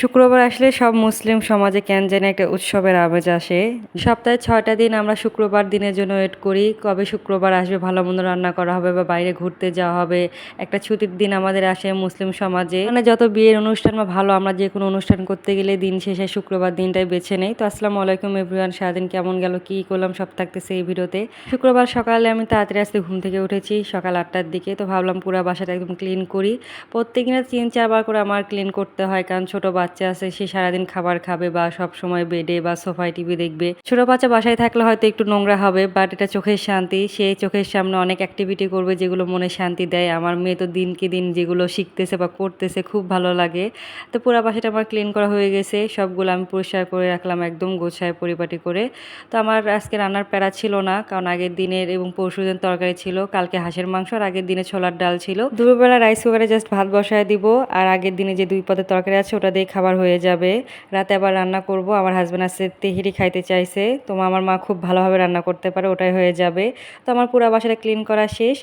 শুক্রবার আসলে সব মুসলিম সমাজে কেন যেন একটা উৎসবের আমেজ আসে। সপ্তাহে ছয়টা দিন আমরা শুক্রবার দিনের জন্য ওয়েট করি। কবে শুক্রবার আসবে, ভালো মন্দ রান্না করা হবে বা বাইরে ঘুরতে যাওয়া হবে, একটা ছুটির দিন আমাদের আসে মুসলিম সমাজে। মানে যত বিয়ের অনুষ্ঠান বা ভালো আমরা যে কোনো অনুষ্ঠান করতে গেলে দিন শেষে শুক্রবার দিনটাই বেছে নেই। তো আসসালামু আলাইকুম এভরিওয়ান সারাদিন কেমন গেল, কি করলাম, সব থাকতেছে এই ভিডিওতে। শুক্রবার সকালে আমি তাড়াতাড়ি আসতে ঘুম থেকে উঠেছি, সকাল আটটার দিকে। তো ভাবলাম পুরো বাসাটা একদম ক্লিন করি। প্রত্যেকদিনে তিন চারবার করে আমার ক্লিন করতে হয়, কারণ ছোটো বাচ্চা আছে, সে সারাদিন খাবার খাবে বা সব সময় বেডে বা সোফায় টিভি দেখবে। ছোট বাচ্চা বাসায় থাকলে হয়তো একটু নোংরা হবে বাট এটা চোখের শান্তি। সে চোখের সামনে অনেক অ্যাক্টিভিটি করবে যেগুলো মনে শান্তি দেয়। আমার মেয়ে তো দিনকে দিন যেগুলো শিখতেছে বা করতেছে খুব ভালো লাগে। তো পুরো বাসাটা আমার ক্লিন করা হয়ে গেছে। সবগুলো আমি পরিষ্কার করে রাখলাম একদম গোছায় পরিপাটি করে। তো আমার আজকে রান্নার প্যারা ছিল না, কারণ আগের দিনের এবং পরশু দিন তরকারি ছিল। কালকে হাঁসের মাংস আর আগের দিনে ছোলার ডাল ছিল। দুপুরবেলা রাইস কুকারে জাস্ট ভাত বসায় দিব। আর আগের দিনে যে দুই পদের তরকারি আছে, ওটা দিয়ে খাবার হয়ে যাবে। রাতে আবার রান্না করব। আমার হাজব্যান্ড আসছে তেহিরি খাইতে চাইছে। তো আমার মা খুব ভালোভাবে রান্না করতে পারে, ওটাই হয়ে যাবে। তো আমার পুরো বাসাটা ক্লিন করা শেষ।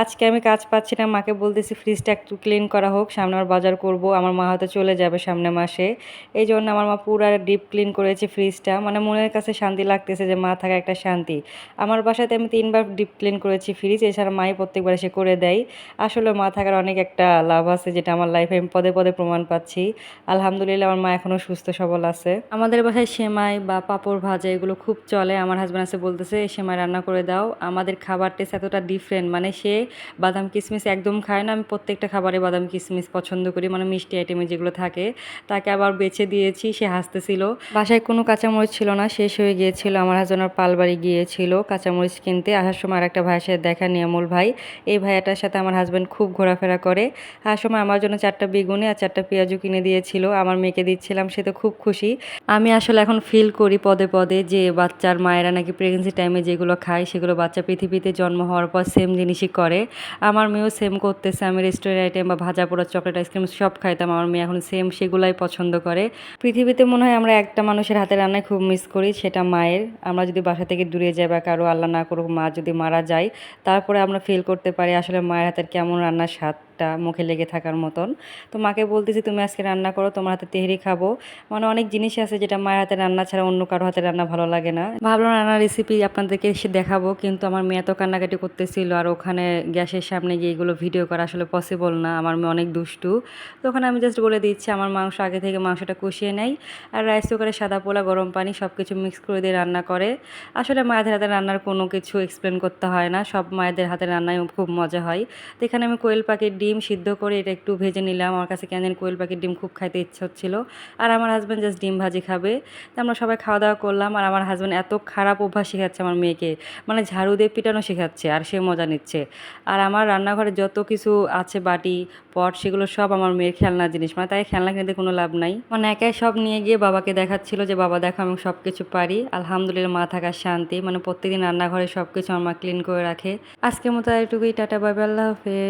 আজকে আমি কাজ পাচ্ছি না, মাকে বলতেছি ফ্রিজটা একটু ক্লিন করা হোক। সামনে আমার বাজার করব। আমার মা হয়তো চলে যাবে সামনে মাসে। এই জন্য আমার মা পুরো ডিপ ক্লিন করেছে ফ্রিজটা মানে মনের কাছে শান্তি লাগতেছে যে মা থাকা একটা শান্তি। আমার বাসাতে আমি তিনবার ডিপ ক্লিন করেছি ফ্রিজ এছাড়া মাই প্রত্যেকবার এসে করে দেয়। আসলে মা থাকার অনেক একটা লাভ আছে, যেটা আমার লাইফে আমি পদে পদে প্রমাণ পাচ্ছি। আলহামদুলিল্লাহ আমার মা এখনও সুস্থ, সবল আছে। আমাদের বাসায় সেমাই বা পাঁপড় ভাজা এগুলো খুব চলে। আমার হাজব্যান্ড আছে, বলতেছে সেমাই রান্না করে দাও। আমাদের খাবার টেস্ট এতটা ডিফারেন্ট মানে সে বাদাম কিশমিশ একদম খায় না। আমি প্রত্যেকটা খাবারে বাদাম কিশমিশ পছন্দ করি মানে মিষ্টি আইটেমে যেগুলো থাকে। তাকে আবার বেছে দিয়েছি, সে হাসতেছিল। বাসায় কোনো কাঁচামরিচ ছিল না, শেষ হয়ে গিয়েছিল। আমার হাজব্যান্ড পালবাড়ি গিয়েছিল কাঁচামরিচ কিনতে। আসার সময় আর একটা ভাইয়ের সাথে দেখা নিয়ামুল ভাই। এই ভাইয়াটার সাথে আমার হাজব্যান্ড খুব ঘোরাফেরা করে। আর সময় আমার জন্য চারটা বেগুনি আর চারটা পেঁয়াজও কিনে দিয়েছিল। আমার মেয়েকে দিচ্ছিলাম, সে তো খুব খুশি। আমি আসলে এখন ফিল করি পদে পদে যে বাচ্চার মায়েরা নাকি প্রেগনেন্সি টাইমে যেগুলো খায়, সেগুলো বাচ্চা পৃথিবীতে জন্ম হওয়ার পর সেম জিনিসই করে। আমার মেয়েও সেম করতেছে, আমি রেস্টুরেন্ট আইটেম বা ভাজা পোড়া চকলেট আইসক্রিম সব খাইতাম, আমার মেয়ে এখন সেম সেগুলাই পছন্দ করে। পৃথিবীতে মনে হয় আমরা একটা মানুষের হাতে রান্নায় খুব মিস করি, সেটা মায়ের। আমরা যদি বাসা থেকে দূরে যাই বা কারও আল্লাহ না করুক, মা যদি মারা যায়, তারপরে আমরা ফিল করতে পারি আসলে মায়ের হাতের কেমন রান্নার স্বাদ। একটা মুখে লেগে থাকার মতন। তো মাকে বলতেছি, তুমি আজকে রান্না করো, তোমার হাতে তেহরি খাব। মানে অনেক জিনিস আছে যেটা মায়ের হাতে রান্না ছাড়া অন্য কারও হাতে রান্না ভালো লাগে না। ভাবলাম রান্নার রেসিপি আপনাদেরকে এসে দেখাবো, কিন্তু আমার মেয়ে তো কান্নাকাটি করতেছিল আর ওখানে গ্যাসের সামনে গিয়ে এগুলো ভিডিও করা আসলে পসিবল না। আমার মেয়ে অনেক দুষ্টু। তো ওখানে আমি জাস্ট বলে দিচ্ছি, আমার মাংস আগে থেকে মাংসটা কষিয়ে নেই আর রাইস কুকারে সাদা পোলা, গরম পানি সব কিছু মিক্স করে দিয়ে রান্না করে। আসলে মায়েদের হাতে রান্নার কোনো কিছু এক্সপ্লেন করতে হয় না, সব মায়েদের হাতে রান্নায় খুব মজা হয়। তো এখানে আমি কোয়েল পাখির ডিম সিদ্ধ করে এটা একটু ভেজে নিলাম। আমার কাছে কেন কোয়েল পাখির ডিম খুব খাইতে ইচ্ছে হচ্ছিল। আর আমার হাজব্যান্ড জাস্ট ডিম ভাজি খাবে। তো আমরা সবাই খাওয়া দাওয়া করলাম আর আমার হাজব্যান্ড এত খারাপ অভ্যাস শেখাচ্ছে আমার মেয়েকে। মানে ঝাড়ু দিয়ে পিটানো শেখাচ্ছে আর সে মজা নিচ্ছে। আর আমার রান্নাঘরে যত কিছু আছে, বাটি, পট, সেগুলো সব আমার মেয়ের খেলনা জিনিস। মানে তাই খেলনা কিনতে কোনো লাভ নাই। মানে একাই সব নিয়ে গিয়ে বাবাকে দেখাচ্ছিল যে, বাবা, দেখো আমি সব কিছু পারি। আলহামদুলিল্লাহ, মা থাকার শান্তি। মানে প্রত্যেকদিন রান্নাঘরে সব কিছু আমার মা ক্লিন করে রাখে। আজকের মতো এটুকুই। টাটা বাই, আল্লাহ হাফেজ।